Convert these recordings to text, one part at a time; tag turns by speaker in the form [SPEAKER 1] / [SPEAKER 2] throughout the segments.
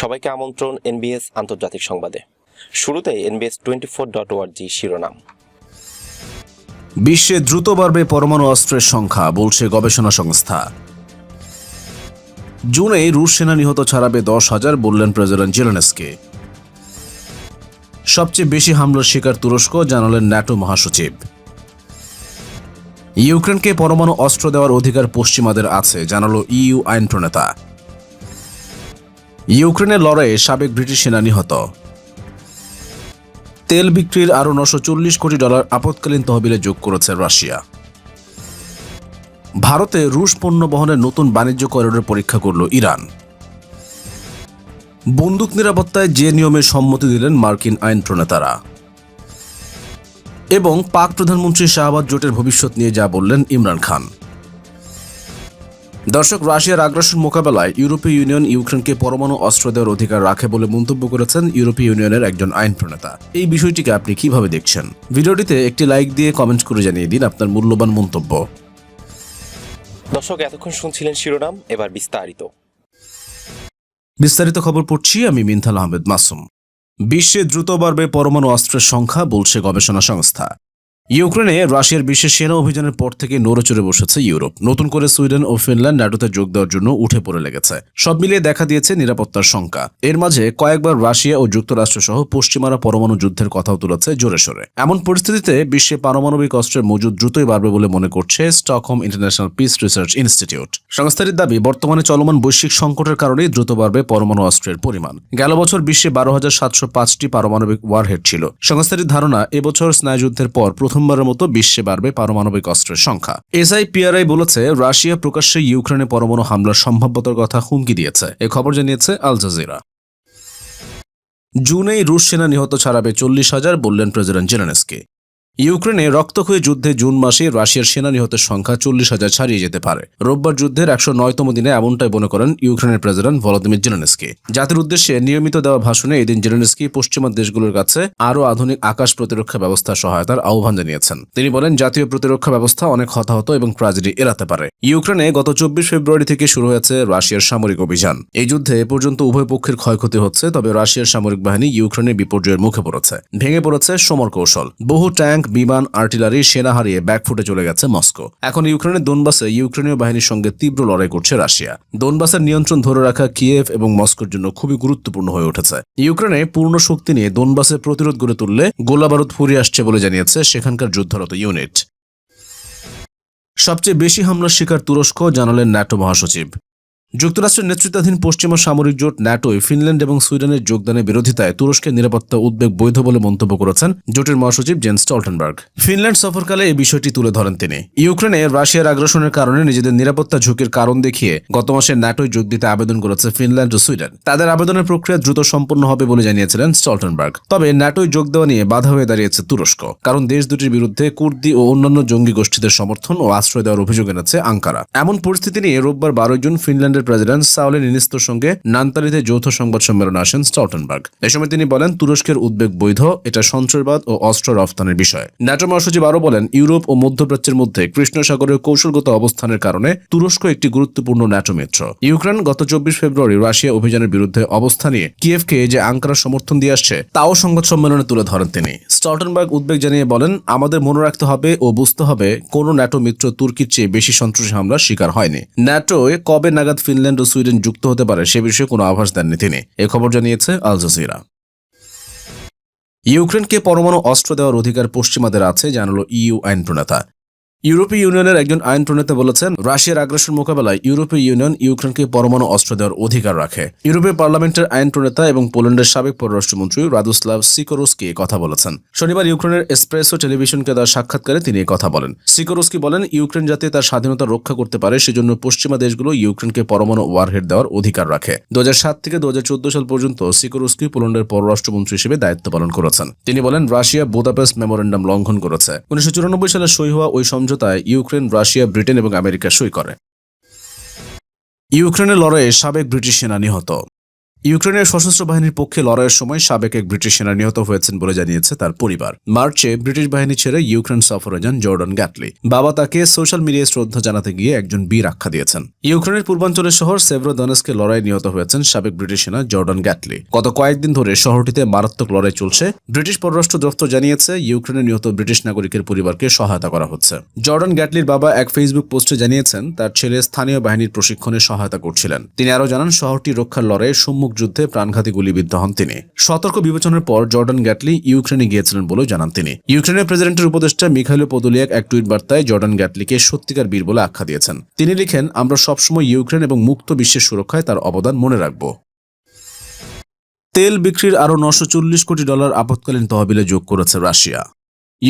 [SPEAKER 1] সবাইকে আমন্ত্রণ এনবিএস আন্তর্জাতিক সংবাদে। শুরুতে এনবিএস টোয়েন্টি ফোর ডট ওয়ার্জি শিরোনাম।
[SPEAKER 2] বিশ্বে দ্রুত বাড়বে পরমাণু অস্ত্রের সংখ্যা, বলছে গবেষণা সংস্থা। জুনে রুশ সেনা নিহত ছাড়াবে দশ হাজার, বললেন প্রেসিডেন্ট জেলেনস্কি। সবচেয়ে বেশি হামলার শিকার তুরস্ক, জানালেন ন্যাটো মহাসচিব। ইউক্রেনকে পরমাণু অস্ত্র দেওয়ার অধিকার পশ্চিমাদের আছে, জানালো ইইউ আইন প্রণেতা ইউক্রেনের লড়াইয়ে সাবেক ব্রিটিশ সেনা নিহত। তেল বিক্রির আরও নশো চল্লিশ কোটি ডলার আপৎকালীন তহবিলে যোগ করেছে রাশিয়া। ভারতে রুশ পণ্য বহনের নতুন বাণিজ্য করিডোর পরীক্ষা করল ইরান। বন্দুক নিরাপত্তায় যে নিয়মে সম্মতি দিলেন মার্কিন আইন প্রণেতারা এবং পাক প্রধানমন্ত্রী শাহবাজ জোটের ভবিষ্যৎ নিয়ে যা বললেন ইমরান খান। দর্শক রাশিয়ার আগ্রাসন মোকাবেলায় ইউরোপীয় ইউনিয়ন ইউক্রেনকে পরমাণু অস্ত্র দেওয়ার অধিকার রাখে বলে মন্তব্য করেছেন ইউরোপীয় ইউনিয়নের একজন আইন প্রণেতা এই বিষয়টিকে আপনি কীভাবে দেখছেন? ভিডিওটিতে একটি লাইক দিয়ে কমেন্ট করে জানিয়ে দিন আপনার মূল্যবান মন্তব্য।
[SPEAKER 1] দর্শক এতক্ষণ শুনছিলেন শিরোনাম এবার বিস্তারিত।
[SPEAKER 2] বিস্তারিত খবর পড়ছি আমি মিনথাল আহমেদ মাসুম। বিশ্বে দ্রুত বাড়বে পরমাণু অস্ত্রের সংখ্যা বলছে গবেষণা সংস্থা। ইউক্রেনে রাশিয়ার বিশেষ সেনা অভিযানের পর থেকে নড়েচড়ে বসেছে ইউরোপ। নতুন করে সুইডেন ও ফিনল্যান্ড ন্যাটোতে যোগ দেওয়ার জন্য উঠে পড়ে লেগেছে। সব মিলিয়ে দেখা দিয়েছে নিরাপত্তার শঙ্কা। এর মাঝে কয়েকবার রাশিয়া ও যুক্তরাষ্ট্র সহ পশ্চিমারা পরমাণু যুদ্ধের কথাও তুলেছে জোরে সোরে। এমন পরিস্থিতিতে বিশ্বে পারমাণবিক অস্ত্রের মজুদ দ্রুতই বাড়বে বলে মনে করছে Stockholm International Peace Research Institute. সংস্থাটির দাবি, বর্তমানে চলমান বৈশ্বিক সংকটের কারণেই দ্রুত বাড়বে পরমাণু অস্ত্রের পরিমাণ। গেল বছর বিশ্বে বারো হাজার সাতশো পাঁচটি পারমাণবিক ওয়ারহেড ছিল। সংস্থাটির ধারণা, এবছর স্নায়ুযুদ্ধের পর প্রথমবারের মতো বিশ্বে বাড়বে পারমাণবিক অস্ত্রের সংখ্যা। এসআই পিআরআই বলেছে, রাশিয়া প্রকাশ্যে ইউক্রেনে পরমাণু হামলার সম্ভাব্যতার কথা হুমকি দিয়েছে। এ খবর জানিয়েছে আল জাজিরা। জুনেই রুশ সেনা নিহত ছাড়াবে চল্লিশ হাজার, বললেন প্রেসিডেন্ট জেলেনস্কি। ইউক্রেনে রক্তক্ষয়ী যুদ্ধে জুন মাসে রাশিয়ার সেনা নিহতের সংখ্যা চল্লিশ হাজার ছাড়িয়ে যেতে পারে। রোববার যুদ্ধের একশো নয়তম দিনে এমনটাই মনে করেন ইউক্রেনের প্রেসিডেন্ট ভলোদিমির জেলেনস্কি। জাতির উদ্দেশ্যে নিয়মিত দেওয়া ভাষণে এদিন জেলেনস্কি পশ্চিমা দেশগুলোর কাছে আরও আধুনিক আকাশ প্রতিরক্ষা ব্যবস্থা সহায়তার আহ্বান জানিয়েছেন। তিনি বলেন, জাতীয় প্রতিরক্ষা ব্যবস্থা অনেক হতাহত এবং ট্রাজেডি এড়াতে পারে। ইউক্রেনে গত চব্বিশ ফেব্রুয়ারি থেকে শুরু হয়েছে রাশিয়ার সামরিক অভিযান। এই যুদ্ধে এ পর্যন্ত উভয় পক্ষের ক্ষয়ক্ষতি হচ্ছে, তবে রাশিয়ার সামরিক বাহিনী ইউক্রেনের বিপর্যয়ের মুখে পড়েছে। ভেঙে পড়েছে সমর কৌশল। বহু ট্যাঙ্ক বিমান, আর্টিলারি, সেনা হারিয়ে ব্যাকফুটে চলে গেছে মস্কো। এখন ইউক্রেনের দোনবাসে ইউক্রেনীয় বাহিনীর সঙ্গে তীব্র লড়াই করছে রাশিয়া। দোনবাসের নিয়ন্ত্রণ ধরে রাখা কিয়েভ এবং মস্কোর জন্য খুবই গুরুত্বপূর্ণ হয়ে উঠেছে। ইউক্রেনে পূর্ণ শক্তি নিয়ে দোনবাসে প্রতিরোধ গড়ে তুললে গোলাবারুদ ফুরিয়ে আসছে বলে জানিয়েছে সেখানকার যুদ্ধরত ইউনিট। সবচেয়ে বেশি হামলার শিকার তুরস্ক, জানালেন ন্যাটো মহাসচিব। যুক্তরাষ্ট্রের নেতৃত্বাধীন পশ্চিমা সামরিক জোট ন্যাটোয় ফিনল্যান্ড এবং সুইডেনের যোগদানের বিরোধিতায় তুরস্কের নিরাপত্তা উদ্বেগ বৈধ বলে মন্তব্য করেছেন জোটের মহাসচিব জেন স্টলটেনবার্গ। ফিনল্যান্ড সফরকালে এই বিষয়টি তুলে ধরেন তিনি। ইউক্রেনে রাশিয়ার আগ্রাসনের কারণে নিজেদের নিরাপত্তা ঝুঁকির কারণ দেখিয়ে গত মাসে ন্যাটোয় যোগ দিতে আবেদন করেছে ফিনল্যান্ড ও সুইডেন। তাদের আবেদনের প্রক্রিয়া দ্রুত সম্পন্ন হবে বলে জানিয়েছিলেন স্টলটেনবার্গ। তবে ন্যাটোয় যোগ দেওয়া নিয়ে বাধা হয়ে দাঁড়িয়েছে তুরস্ক, কারণ দেশ দুটির বিরুদ্ধে কুর্দি ও অন্যান্য জঙ্গি গোষ্ঠীদের সমর্থন ও আশ্রয় দেওয়ার অভিযোগ এনেছে আঙ্কারা। এমন পরিস্থিতি নিয়ে রোববার বারোই জুন ফিনল্যান্ডের প্রেসিডেন্ট সাউলে নিনিস্তোর সঙ্গে নান্তালিতে যৌথ সংবাদ সম্মেলনে আসেন স্টলটেনবার্গ। এ সময় তিনি বলেন, তুরস্কের উদ্বেগ বৈধ, এটা সন্ত্রাসবাদ ও অস্ত্র রফতানির বিষয়। ন্যাটো মহাসচিব আরও বলেন, ইউরোপ ও মধ্যপ্রাচ্যের মধ্যে কৃষ্ণ সাগরের কৌশলগত অবস্থানের কারণে তুরস্ক একটি গুরুত্বপূর্ণ ন্যাটো মিত্র। ইউক্রেন গত চব্বিশ ফেব্রুয়ারি রাশিয়া অভিযানের বিরুদ্ধে অবস্থান নিয়ে কিয়েভকে যে আঙ্কারা সমর্থন দিয়ে আসছে, তাও সংবাদ সম্মেলনে তুলে ধরেন তিনি। স্টলটেনবার্গ উদ্বেগ জানিয়ে বলেন, আমাদের মনে রাখতে হবে ও বুঝতে হবে কোন ন্যাটো মিত্র তুর্কির চেয়ে বেশি সন্ত্রাসী হামলার শিকার হয়নি। ন্যাটোয় কবে নাগাদ ফিনল্যান্ড ও সুইডেন যুক্ত হতে পারে, সে বিষয়ে কোনো আভাস দেননি তিনি। এ খবর জানিয়েছে আল জাজিরা। ইউক্রেনকে পরমাণু অস্ত্র দেওয়ার অধিকার পশ্চিমাদের আছে, জানালো ইউ আইন প্রণেতা। ইউরোপীয় ইউনিয়নের একজন আইন প্রণেতা বলেছেন, রাশিয়ার আগ্রাসন মোকাবেলায় ইউরোপীয় ইউনিয়ন ইউক্রেনকে পরমাণু অস্ত্র দেওয়ার অধিকার রাখে। ইউরোপীয় পার্লামেন্টের আইন প্রণেতা এবং পোল্যান্ডের সাবেক পররাষ্ট্রমন্ত্রী রাদুস্লাভ সিকোরোস্কি কথা বলেছেন। শনিবার ইউক্রেনের এসপ্রেসো টেলিভিশনকে দেওয়া সাক্ষাৎকারে তিনি কথা বলেন। সিকোরোস্কি বলেন, ইউক্রেন যাতে তার স্বাধীনতা রক্ষা করতে পারে, সেজন্য পশ্চিমা দেশগুলো ইউক্রেনকে পরমাণু ওয়ারহেড দেওয়ার অধিকার রাখে। দু হাজার সাত থেকে দু হাজার চোদ্দ সাল পর্যন্ত সিকোরোস্কি পোল্যান্ডের পররাষ্ট্রমন্ত্রী হিসেবে দায়িত্ব পালন করেছেন। তিনি বলেন, রাশিয়া বুদাপেস্ট মেমোরেন্ডাম লঙ্ঘন করেছে। উনিশশো চুরানব্বই সালে সই হওয়া ওই সমঝোতায় ইউক্রেন রাশিয়া ব্রিটেন এবং আমেরিকা সই করে। ইউক্রেনের লড়াইয়ে সাবেক ব্রিটিশ সেনা নিহত। ইউক্রেনের সশস্ত্র বাহিনীর পক্ষে লড়াইয়ের সময় সাবেক এক ব্রিটিশ সেনা নিহত হয়েছেন বলে জানিয়েছে তার পরিবার। মার্চে ব্রিটিশ বাহিনী ছেড়ে ইউক্রেন সফরে যান জর্ডন গ্যাটলি। বাবা তাকে সোশ্যাল মিডিয়ায় শ্রদ্ধা জানাতে গিয়ে একজন বীর আখ্যা দিয়েছেন। ইউক্রেনের পূর্বাঞ্চলের শহর সেভরোদনেসকে লড়াই নিহত হয়েছেন সাবেক ব্রিটিশ সেনা জর্ডন গ্যাটলি। গত কয়েকদিন ধরে শহরটিতে মারাত্মক লড়াই চলছে। ব্রিটিশ পররাষ্ট্র দপ্তর জানিয়েছে ইউক্রেনে নিহত ব্রিটিশ নাগরিকের পরিবারকে সহায়তা করা হচ্ছে। জর্ডন গ্যাটলির বাবা এক ফেসবুক পোস্টে জানিয়েছেন, তার ছেলে স্থানীয় বাহিনীর প্রশিক্ষণে সহায়তা করছিলেন। তিনি আরও জানান, শহরটি রক্ষার লড়াইয়ে সম্মুখ যুদ্ধে প্রাণঘাতী গুলিবিদ্ধ হন তিনি। সতর্ক বিবেচনার পর জর্ডন গ্যাটলি ইউক্রেনে গিয়েছিলেন বলেও জানান তিনি। ইউক্রেনের প্রেসিডেন্টের উপদেষ্টা মিখাইলো পদুলিয়াক এক টুইট বার্তায় জর্ডন গ্যাটলিকে সত্যিকার বীর বলে আখ্যা দিয়েছেন। তিনি লিখেন, আমরা সবসময় ইউক্রেন এবং মুক্ত বিশ্বের সুরক্ষায় তার অবদান মনে রাখব। তেল বিক্রির আরও নশো কোটি ডলার আপৎকালীন তহবিলে যোগ করেছে রাশিয়া।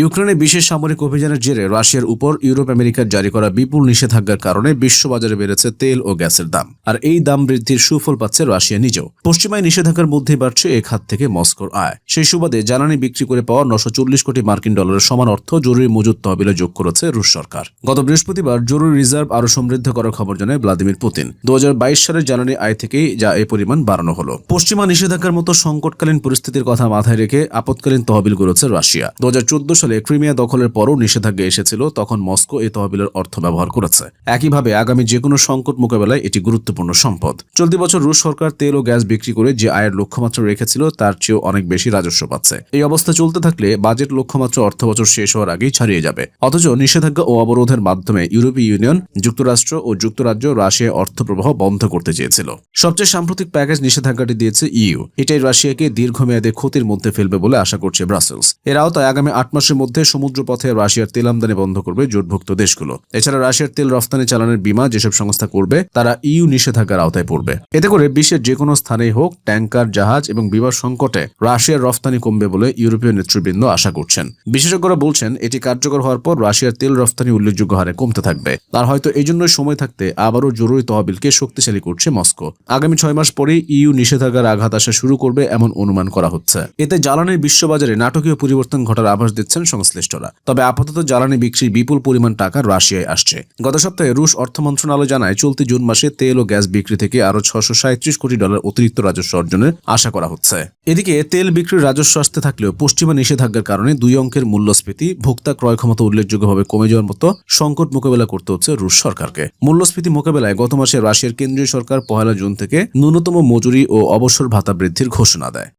[SPEAKER 2] ইউক্রেনে বিশেষ সামরিক অভিযানের জেরে রাশিয়ার উপর ইউরোপ আমেরিকার জারি করা বিপুল নিষেধাজ্ঞার কারণে বিশ্ববাজারে বেড়েছে তেল ও গ্যাসের দাম। আর এই দাম বৃদ্ধির সুফল পাচ্ছে রাশিয়া নিজেও। পশ্চিমায় নিষেধাজ্ঞার মধ্যেই বাড়ছে এ খাত থেকে মস্কোর আয়। সেই সুবাদে জ্বালানি বিক্রি করে পাওয়া নশো কোটি মার্কিন ডলারের সমান অর্থ জরুরি মজুত তহবিলে যোগ করেছে রুশ সরকার। গত বৃহস্পতিবার জরুরি রিজার্ভ আরও সমৃদ্ধ করার খবর জানায় ভ্লাদিমির পুতিন। দু হাজার বাইশ সালের জ্বালানি আয় থেকেই যা এই পরিমাণ বাড়ানো হলো। পশ্চিমা নিষেধাজ্ঞার মতো সংকটকালীন পরিস্থিতির কথা মাথায় রেখে আপৎকালীন তহবিল গড়েছে রাশিয়া। দু হাজার চোদ্দ সালে ক্রিমিয়া দখলের পরও নিষেধাজ্ঞা এসেছিল, তখন মস্কো এই তহবিলের অর্থ ব্যবহার করেছে। একইভাবে আগামী যে কোনো সংকট মোকাবেলায় এটি গুরুত্বপূর্ণ সম্পদ। চলতি বছর রুশ সরকার তেল ও গ্যাস বিক্রি করে যে আয়ের লক্ষ্যমাত্রা রেখেছিল, তার চেয়েও অনেক বেশি রাজস্ব পাচ্ছে। এই অবস্থা চলতে থাকলে বাজেট লক্ষ্যমাত্রা অর্থ বছর শেষ হওয়ার আগেই ছাড়িয়ে যাবে। অথচ নিষেধাজ্ঞা ও অবরোধের মাধ্যমে ইউরোপীয় ইউনিয়ন, যুক্তরাষ্ট্র ও যুক্তরাজ্য রাশিয়ায় অর্থ প্রবাহ বন্ধ করতে চেয়েছিল। সবচেয়ে সাম্প্রতিক প্যাকেজ নিষেধাজ্ঞাটি দিয়েছে ইউ এটাই রাশিয়াকে দীর্ঘমেয়াদে ক্ষতির মধ্যে ফেলবে বলে আশা করছে ব্রাসেলস। এর আওতায় আগামী আট মাসের মধ্যে সমুদ্রপথে রাশিয়ার তেল আমদানি বন্ধ করবে জোটভুক্ত দেশগুলো। এছাড়া রাশিয়ার তেল রফতানি চালানোর বিমা যেসব সংস্থা করবে, তারা ইইউ নিষেধাজ্ঞার আওতায় পড়বে। এতে করে বিশ্বের যে কোনো স্থানেই হোক ট্যাঙ্কার জাহাজ এবং বিমা সংকটে রাশিয়ার রফতানি কমবে বলে ইউরোপীয় নেতৃবৃন্দ আশা করছেন। বিশেষজ্ঞরা বলছেন, এটি কার্যকর হওয়ার পর রাশিয়ার তেল রফতানি উল্লেখযোগ্য হারে কমতে থাকবে। আর হয়তো এই জন্যই সময় থাকতে আবারও জরুরি তহবিলকে শক্তিশালী করছে মস্কো। আগামী ছয় মাস পরেই ইউ নিষেধাজ্ঞার আঘাত আসা শুরু করবে এমন অনুমান করা হচ্ছে। এতে জ্বালানির বিশ্ববাজারে নাটকীয় পরিবর্তন ঘটার আভাস দিচ্ছেন সংশ্লিষ্টরা। তবে আপাতত জ্বালানি বিক্রির বিপুল পরিমাণ টাকা রাশিয়ায় আসছে। গত সপ্তাহে রুশ অর্থ মন্ত্রণালয় জানায়, চলতি জুন মাসে তেল ও গ্যাস বিক্রি থেকে আরও ছশো সাঁত্রিশ কোটি ডলার অতিরিক্ত রাজস্ব অর্জনের আশা করা হচ্ছে। এদিকে, তেল বিক্রির রাজস্ব আসতে থাকলেও পশ্চিমা নিষেধাজ্ঞার কারণে দুই অঙ্কের মূল্যস্ফীতি, ভোক্তা ক্রয় ক্ষমতা উল্লেখযোগ্যভাবে কমে যাওয়ার মতো সংকট মোকাবেলা করতে হচ্ছে রুশ সরকারকে। মূল্যস্ফীতি মোকাবেলায় গত মাসে রাশিয়ার কেন্দ্রীয় সরকার পহেলা জুন থেকে ন্যূনতম মজুরি ও অবসর ভাতা বৃদ্ধির ঘোষণা দেয়।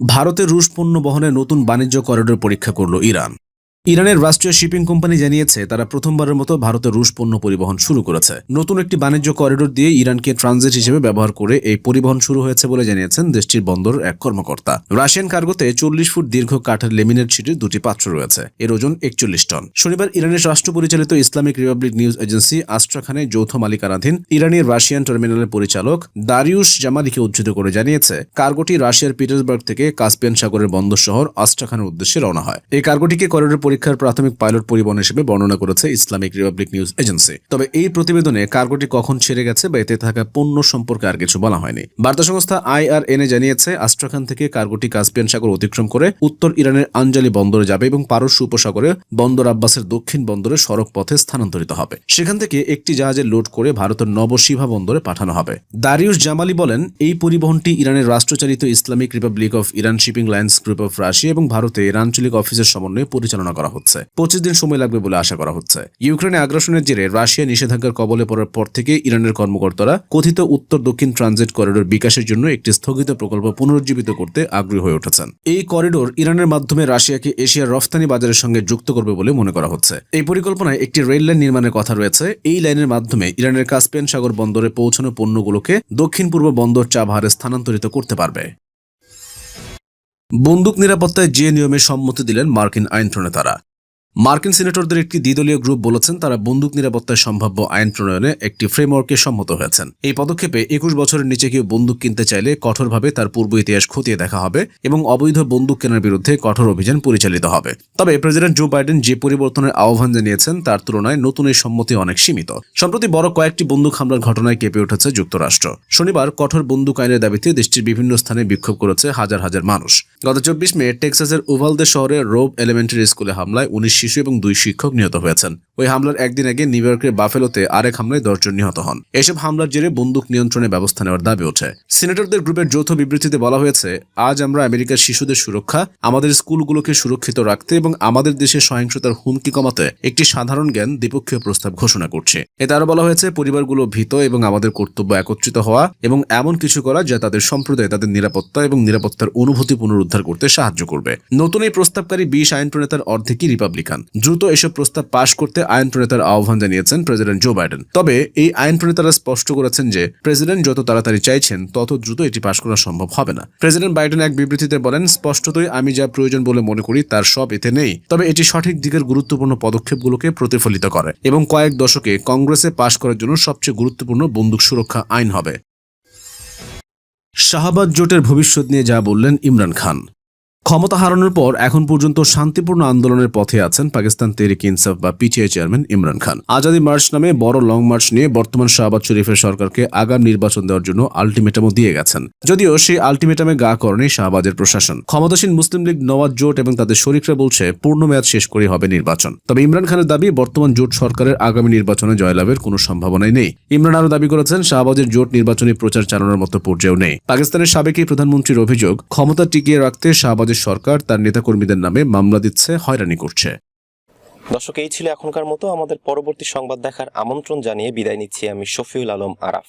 [SPEAKER 2] ভারতে রুশ পণ্য বহনে নতুন বাণিজ্য করিডোর পরীক্ষা করল ইরান। ইরানের রাষ্ট্রীয় শিপিং কোম্পানি জানিয়েছে, তারা প্রথমবারের মতো ভারতে রুশ পণ্য পরিবহন শুরু করেছে। নতুন একটি বাণিজ্য করিডোর দিয়ে ইরানকে ট্রানজিট হিসেবে ব্যবহার করে এই পরিবহন শুরু হয়েছে বলে জানিয়েছেন দেশটির বন্দর এক কর্মকর্তা। রাশিয়ান কার্গোতে চল্লিশ ফুট দীর্ঘ কাঠের লেমিনেট ছিটির দুটি পাত্র রয়েছে, এর ওজন একচল্লিশ টন। শনিবার ইরানের রাষ্ট্র পরিচালিত ইসলামিক রিপাবলিক নিউজ এজেন্সি আস্ট্রাখানে যৌথ মালিকানাধীন ইরানি রাশিয়ান টার্মিনালের পরিচালক দারিউস জামালিকে উদ্ধৃত করে জানিয়েছে, কার্গোটি রাশিয়ার পিটার্সবার্গ থেকে কাস্পিয়ান সাগরের বন্দর শহর আস্ট্রাখানের উদ্দেশ্যে রওনা হয়। এই কার্গোটিকে করিডোর পরীক্ষার প্রাথমিক পাইলট পরিবহন হিসেবে বর্ণনা করেছে ইসলামিক রিপাবলিক নিউজ এজেন্সি। তবে এই প্রতিবেদনে কার্গোটি কখন ছেড়ে গেছে বা এতে থাকা পণ্য সম্পর্কে আর কিছু বলা হয়নি। বার্তা সংস্থা আইআরএনএ জানিয়েছে আস্ট্রাখান থেকে কার্গোটি কাস্পিয়ান সাগর অতিক্রম করে উত্তর ইরানের আঞ্জালি বন্দরে যাবে এবং পারস্য উপসাগরে বন্দর আব্বাসের দক্ষিণ বন্দরে সড়ক পথে স্থানান্তরিত হবে। সেখান থেকে একটি জাহাজে লোড করে ভারতের নবশিভা বন্দরে পাঠানো হবে। দারিউস জামালি বলেন, এই পরিবহনটি ইরানের রাষ্ট্রচালিত Islamic Republic of Iran Shipping Lines Group of Russia এবং ভারতে এর আঞ্চলিক অফিসের সমন্বয়ে পরিচালনা করা হচ্ছে। পঁচিশ দিন সময় লাগবে বলে আশা করা হচ্ছে। ইউক্রেনে আগ্রাসনের জেরে রাশিয়া নিষেধাজ্ঞার কবলে পড়ার পর থেকে ইরানের কর্মকর্তারা কথিত উত্তর দক্ষিণ ট্রানজিট করিডোর বিকাশের জন্য একটি স্থগিত প্রকল্প পুনরুজ্জীবিত করতে আগ্রহী হয়ে উঠেছেন। এই করিডোর ইরানের মাধ্যমে রাশিয়াকে এশিয়ার রফতানি বাজারের সঙ্গে যুক্ত করবে বলে মনে করা হচ্ছে। এই পরিকল্পনায় একটি রেল লাইন নির্মাণের কথা রয়েছে। এই লাইনের মাধ্যমে ইরানের কাস্পিয়ান সাগর বন্দরে পৌঁছানো পণ্যগুলোকে দক্ষিণ পূর্ব বন্দর চাবহারে স্থানান্তরিত করতে পারবে। বন্দুক নিরাপত্তায় যে নিয়মে সম্মতি দিলেন মার্কিন আইন প্রণেতারা মার্কিন সিনেটরদের একটি দ্বিদলীয় গ্রুপ বলেছেন, তারা বন্দুক নিরাপত্তায় সম্ভাব্য আইন প্রণয়নে একটি ফ্রেমওয়ার্কে সম্মত হয়েছেন। এই পদক্ষেপে একুশ বছরের নিচে কেউ বন্দুক কিনতে চাইলে কঠোরভাবে তার পূর্ব ইতিহাস খতিয়ে দেখা হবে এবং অবৈধ বন্দুক কেনার বিরুদ্ধে কঠোর অভিযান পরিচালিত হবে। তবে প্রেসিডেন্ট জো বাইডেন যে পরিবর্তনের আহ্বান জানিয়েছেন, তার তুলনায় নতুন এই সম্মতি অনেক সীমিত। সম্প্রতি বড় কয়েকটি বন্দুক হামলার ঘটনায় কেঁপে উঠেছে যুক্তরাষ্ট্র। শনিবার কঠোর বন্দুক আইনের দাবিতে দেশটির বিভিন্ন স্থানে বিক্ষোভ করেছে হাজার হাজার মানুষ। গত চব্বিশ মে টেক্সাসের উভালদে শহরে রোব এলিমেন্টারি স্কুলে হামলায় উনিশ শিশু এবং দুই শিক্ষক নিহত হয়েছেন। ওই হামলার একদিন আগে নিউ ইয়র্কের বাফেলোতে আরেক হামলায় দশজন নিহত হন। এসব হামলার জেরে বন্দুক নিয়ন্ত্রণে ব্যবস্থা নেওয়ার দাবি ওঠে। সিনেটরদের গ্রুপের যৌথ বিবৃতিতে বলা হয়েছে, আজ আমরা আমেরিকার শিশুদের সুরক্ষা, আমাদের স্কুলগুলোকে সুরক্ষিত রাখতে এবং আমাদের দেশে সহিংসতার হুমকি কমাতে একটি সাধারণ জ্ঞান দ্বিপক্ষীয় প্রস্তাব ঘোষণা করছে। এতে আরও বলা হয়েছে, পরিবারগুলো ভীত এবং আমাদের কর্তব্য একত্রিত হওয়া এবং এমন কিছু করা যা তাদের সম্প্রদায়, তাদের নিরাপত্তা এবং নিরাপত্তার অনুভূতি পুনরুদ্ধার করতে সাহায্য করবে। নতুন এই প্রস্তাবকারী বিশ আইন প্রণেতার অর্ধেকই রিপাবলিকান। দ্রুত এসব প্রস্তাব পাশ করতে আইন প্রণেতার আহ্বান জানিয়েছেন প্রেসিডেন্ট জো বাইডেন। তবে এই আইন প্রণেতারা স্পষ্ট করেছেন যে, প্রেসিডেন্ট যত তাড়াতাড়ি চাইছেন, তত দ্রুত এটি পাশ করা সম্ভব হবে না। প্রেসিডেন্ট বাইডেন এক বিবৃতিতে বলেন, স্পষ্টতই আমি যা প্রয়োজন বলে মনে করি, তার সব এতে নেই। তবে এটি সঠিক দিকের গুরুত্বপূর্ণ পদক্ষেপগুলোকে প্রতিফলিত করে এবং কয়েক দশকে কংগ্রেসে পাশ করার জন্য সবচেয়ে গুরুত্বপূর্ণ বন্দুক সুরক্ষা আইন হবে। শাহবাজ জোটের ভবিষ্যৎ নিয়ে যা বললেন ইমরান খান। ক্ষমতা হারানোর পর এখন পর্যন্ত শান্তিপূর্ণ আন্দোলনের পথে আছেন পাকিস্তান তেরিক ইনসাফ বা PTI chairman Imran Khan. Azadi March নামে বড় লং মার্চ নিয়ে বর্তমান শাহবাজ শরীফের সরকারকে আগাম নির্বাচন দেওয়ার জন্য আলটিমেটামও দিয়ে গেছেন। যদিও সেই আলটিমেটামে গা করেনি শাহবাজের প্রশাসন। ক্ষমতাসীন মুসলিম লীগ নওয়াজ জোট এবং তাদের শরিকরা বলছে, পূর্ণ মেয়াদ শেষ করে হবে নির্বাচন। তবে ইমরান খানের দাবি, বর্তমান জোট সরকারের আগামী নির্বাচনে জয়লাভের কোনো সম্ভাবনাই নেই। ইমরান আরও দাবি করেছেন, শাহবাজের জোট নির্বাচনী প্রচার চালানোর মতো পর্যায়েও নেই। পাকিস্তানের সাবেক প্রধানমন্ত্রীর অভিযোগ, ক্ষমতা টিকিয়ে রাখতে শাহবাজের সরকার তার নেতাকর্মীদের নামে মামলা দিচ্ছে, হয়রানি করছে।
[SPEAKER 1] দর্শক, এই ছিল এখনকার মতো। আমাদের পরবর্তী সংবাদ দেখার আমন্ত্রণ জানিয়ে বিদায় নিচ্ছি আমি শফিউল আলম আরাফ।